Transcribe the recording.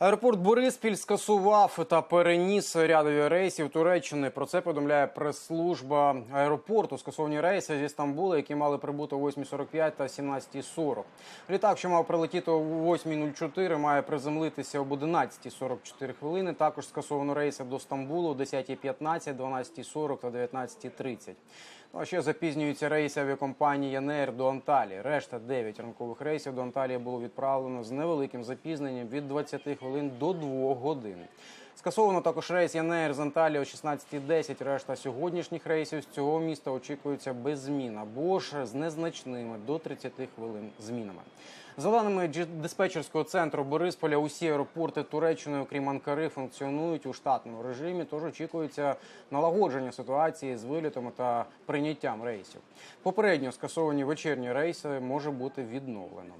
Аеропорт Бориспіль скасував та переніс рядові рейсів Туреччини. Про це повідомляє прес-служба аеропорту. Скасовані рейси зі Стамбула, які мали прибути о 8.45 та 17.40. Літак, що мав прилетіти о 8.04, має приземлитися об 11.44 хвилини. Також скасовано рейси до Стамбулу о 10.15, 12.40 та 19.30. Ну, а ще запізнюються рейси авіакомпанії ЯНЕР до Анталії. Решта 9 ранкових рейсів до Анталії було відправлено з невеликим запізненням від 20 хвилин до 2 годин. Скасовано також рейс ЯНЕР з Анталії о 16.10. Решта сьогоднішніх рейсів з цього міста очікується без змін або ж з незначними до 30 хвилин змінами. За даними диспетчерського центру Борисполя, усі аеропорти Туреччини, окрім Анкари, функціонують у штатному режимі. Тож очікується налагодження ситуації з вилітами та прийняттям рейсів. Попередньо скасовані вечірні рейси може бути відновлено.